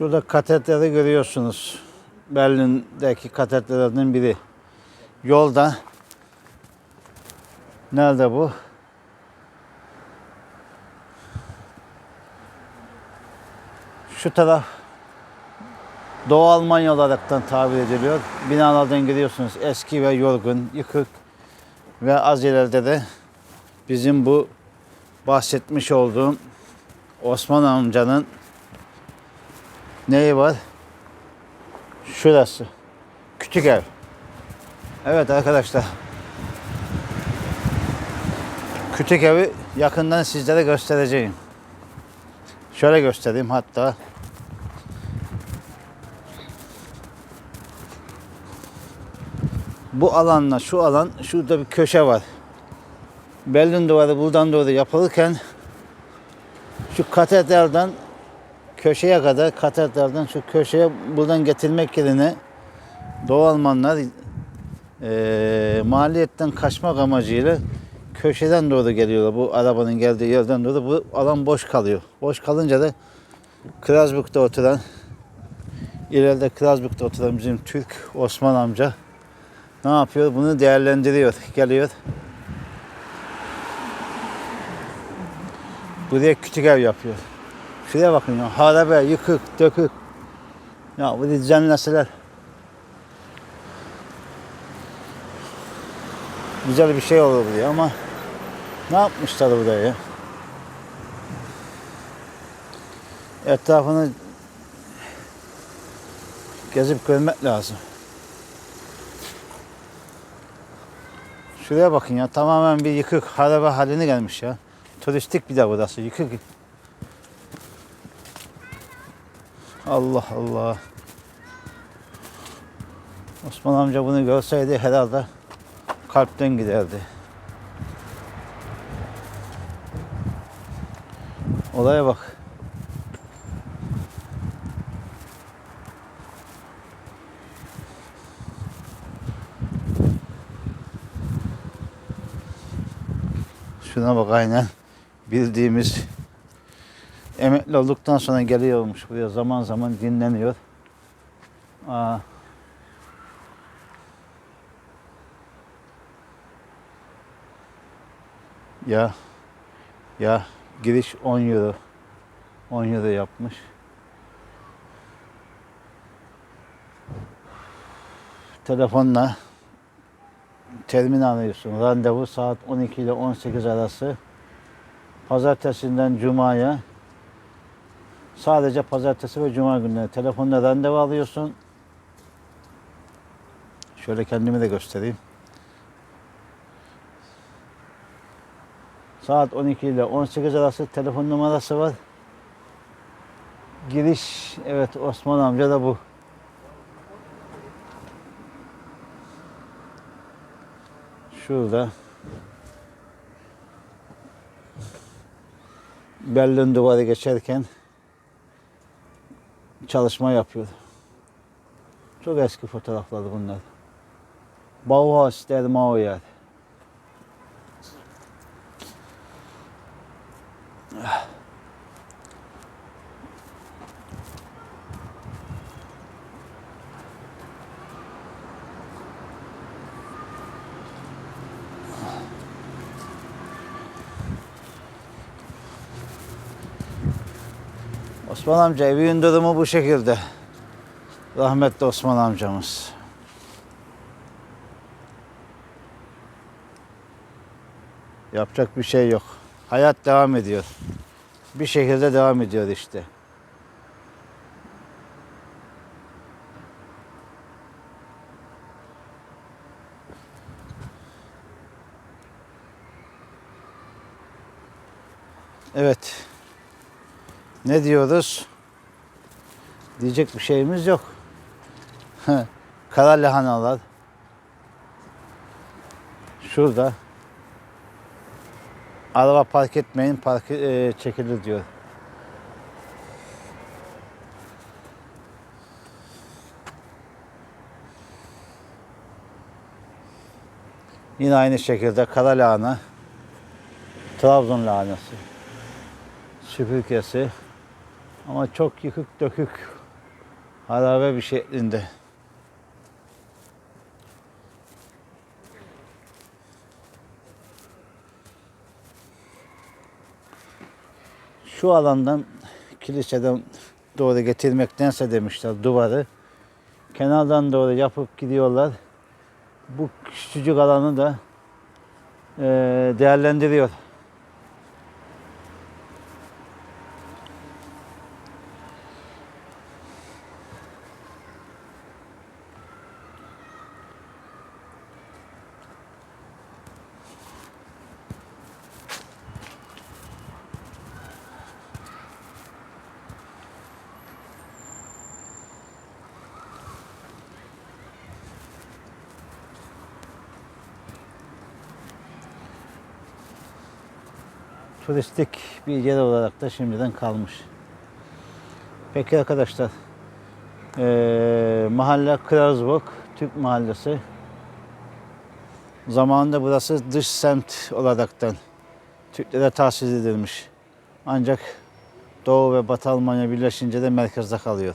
Şurada katedrali görüyorsunuz. Berlin'deki katedrallerden biri. Yolda. Nerede bu? Şu taraf Doğu Almanya olaraktan tabir ediliyor. Binalardan görüyorsunuz eski ve yorgun, yıkık ve az ileride de bizim bu bahsetmiş olduğum Osman amcanın neyi var? Şurası. Küçük ev. Evet arkadaşlar. Küçük evi yakından sizlere göstereceğim. Şöyle göstereyim hatta. Bu alanla şu alan şurada bir köşe var. Berlin duvarı buradan doğru yapılırken şu katedraldan köşeye kadar katedraldan şu köşeye buradan getirmek yerine Doğu Almanlar eee maliyetten kaçmak amacıyla köşeden doğru geliyorlar. Bu arabanın geldiği yerden doğru bu alan boş kalıyor. Boş kalınca da Krasburg'da oturan ileride Krasburg'da oturan bizim Türk Osman amca ne yapıyor? Bunu değerlendiriyor. Geliyor. Buraya küçük ev yapıyor. Şuraya bakın ya. Harabe, yıkık, dökük. Ya bu düzenleseler. Güzel bir şey olur buraya ama ne yapmışlar buraya ya? Etrafını gezip görmek lazım. Şuraya bakın ya tamamen bir yıkık harabe haline gelmiş ya. Turistik bir de burası yıkık. Allah Allah. Osman amca bunu görseydi herhalde kalpten giderdi. Olaya bak. Şuna bak aynen bildiğimiz emekli olduktan sonra geliyormuş buraya zaman zaman dinleniyor. Aa. Ya ya giriş 10 euro. 10 euro yapmış. Telefonla termin alıyorsun. Randevu saat 12 ile 18 arası. Pazartesinden Cuma'ya sadece pazartesi ve cuma günleri telefonla randevu alıyorsun. Şöyle kendimi de göstereyim. Saat 12 ile 18 arası telefon numarası var. Giriş evet Osman amca da bu. Şurada Berlin duvarı geçerken çalışma yapıyor. Çok eski fotoğraflar bunlar. Bauhaus der Mauer. Osman amca evin durumu bu şekilde. Rahmetli Osman amcamız. Yapacak bir şey yok. Hayat devam ediyor. Bir şekilde devam ediyor işte. Evet. Ne diyoruz? Diyecek bir şeyimiz yok. Kara lahanalar. Şurada. Araba park etmeyin, park e, çekilir diyor. Yine aynı şekilde kara lahana, Trabzon lahanası, süpürgesi ama çok yıkık dökük harabe bir şeklinde. Şu alandan kiliseden doğru getirmektense demişler duvarı. Kenardan doğru yapıp gidiyorlar. Bu küçücük alanı da değerlendiriyor. Turistik bir yer olarak da şimdiden kalmış. Peki arkadaşlar, eee, mahalle Kralsburg, Türk mahallesi. Zamanında burası dış semt olaraktan Türklere tahsis edilmiş. Ancak Doğu ve Batı Almanya birleşince de merkezde kalıyor.